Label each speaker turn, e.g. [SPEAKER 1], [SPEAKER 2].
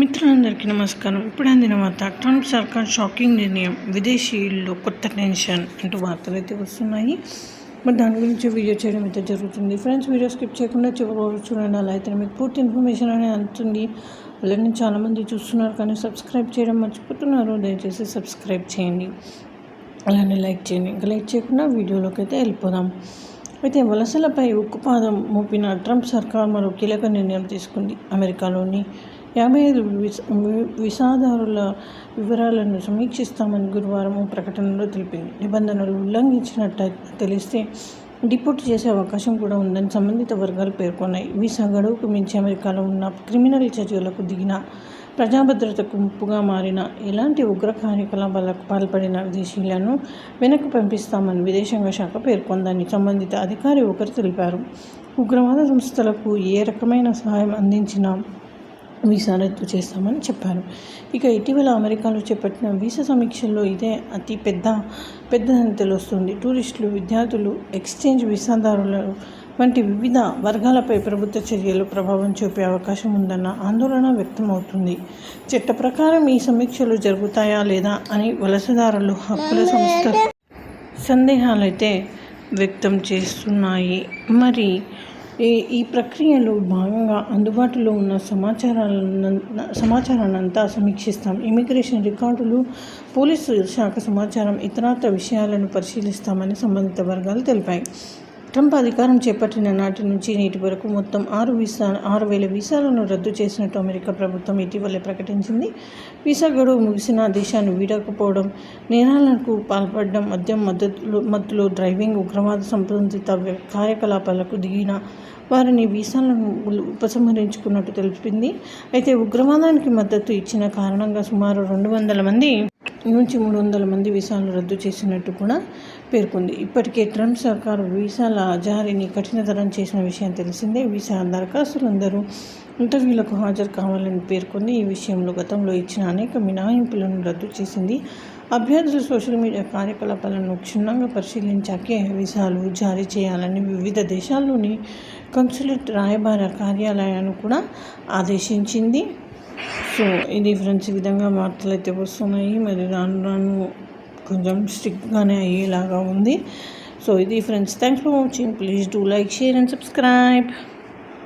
[SPEAKER 1] మిత్రులందరికీ నమస్కారం. ఇప్పుడు అందిన వార్త ట్రంప్ సర్కార్ షాకింగ్ నిర్ణయం విదేశీయుల్లో కొత్త టెన్షన్ అంటూ వార్తలు అయితే వస్తున్నాయి. మరి దాని గురించి వీడియో చేయడం అయితే జరుగుతుంది. ఫ్రెండ్స్ వీడియో స్కిప్ చేయకుండా చివరి చూడండి. అలా అయితే మీకు పూర్తి ఇన్ఫర్మేషన్ అనేది అందుతుంది. అలానే చాలామంది చూస్తున్నారు కానీ సబ్స్క్రైబ్ చేయడం మర్చిపోతున్నారు. దయచేసి సబ్స్క్రైబ్ చేయండి. అలానే లైక్ చేయండి. ఇంకా లైక్ చేయకుండా వీడియోలోకి అయితే వెళ్ళిపోదాం. అయితే వలసలపై ఉక్కుపాదం మోపిన ట్రంప్ సర్కార్ మరో కీలక నిర్ణయం తీసుకుంది అమెరికాలోని యాభై ఐదు విస విసాదారుల వివరాలను సమీక్షిస్తామని గురువారం ప్రకటనలో తెలిపింది. నిబంధనలు ఉల్లంఘించినట్టు తెలిస్తే డిపోర్ట్ చేసే అవకాశం కూడా ఉందని సంబంధిత వర్గాలు పేర్కొన్నాయి. వీసా గడువుకు మించి అమెరికాలో ఉన్న క్రిమినల్ చర్యలకు దిగిన ప్రజాభద్రతకు ముప్పుగా మారిన ఎలాంటి ఉగ్ర కార్యకలాపాలకు పాల్పడిన విదేశీయులను వెనక్కి పంపిస్తామని విదేశాంగ శాఖ పేర్కొందని సంబంధిత అధికారి ఒకరు తెలిపారు. ఉగ్రవాద సంస్థలకు ఏ రకమైన సహాయం అందించినా వీసా రద్దు చేస్తామని చెప్పారు. ఇక ఇటీవల అమెరికాలో చేపట్టిన వీసా సమీక్షల్లో ఇదే అతి పెద్ద పెద్దదని తెలుస్తుంది. టూరిస్టులు విద్యార్థులు ఎక్స్చేంజ్ వీసాదారులు వంటి వివిధ వర్గాలపై ప్రభుత్వ చర్యలు ప్రభావం చూపే అవకాశం ఉందన్న ఆందోళన వ్యక్తమవుతుంది. చట్ట ప్రకారం ఈ సమీక్షలు జరుగుతాయా లేదా అని వలసదారులు హక్కుల సంస్థ సందేహాలైతే వ్యక్తం చేస్తున్నాయి. మరి ఈ ప్రక్రియలో భాగంగా అందుబాటులో ఉన్న సమాచారాలను సమాచారాన్ని అంతా సమీక్షిస్తాం. ఇమిగ్రేషన్ రికార్డులు పోలీసు శాఖ సమాచారం ఇతరత్ర విషయాలను పరిశీలిస్తామని సంబంధిత వర్గాలు తెలిపాయి. ట్రంప్ అధికారం చేపట్టిన నాటి నుంచి నేటి వరకు మొత్తం ఆరు వీసా ఆరు వేల వీసాలను రద్దు చేసినట్టు అమెరికా ప్రభుత్వం ఇటీవలే ప్రకటించింది. వీసా గడువు ముగిసిన దేశాన్ని వీడకపోవడం నేరాలకు పాల్పడడం మద్యం మద్దతులు మత్తులో డ్రైవింగ్ ఉగ్రవాద సంబంధిత కార్యకలాపాలకు దిగిన వారిని వీసాలను ఉపసంహరించుకున్నట్టు తెలిపింది. అయితే ఉగ్రవాదానికి మద్దతు ఇచ్చిన కారణంగా సుమారు రెండు వందల మంది నుంచి మూడు వందల మంది వీసాలు రద్దు చేసినట్టు కూడా పేర్కొంది. ఇప్పటికే ట్రంప్ సర్కారు వీసాల జారీని కఠినతరం చేసిన విషయం తెలిసిందే. వీసా దరఖాస్తులందరూ ఇంటర్వ్యూలకు హాజరు కావాలని పేర్కొంది. ఈ విషయంలో గతంలో ఇచ్చిన అనేక మినహాయింపులను రద్దు చేసింది. అభ్యర్థులు సోషల్ మీడియా కార్యకలాపాలను క్షుణ్ణంగా పరిశీలించాకే వీసాలు జారీ చేయాలని వివిధ దేశాల్లోని కన్సులేట్ రాయబార కార్యాలయాలను కూడా ఆదేశించింది. సో ఇది ఫ్రెండ్స్ ఈ విధంగా వార్తలు అయితే వస్తున్నాయి. మరి రాను రాను కొంచెం స్ట్రిక్ట్గానే అయ్యేలాగా ఉంది. సో ఇది friends thanks for watching. Please do like share and subscribe.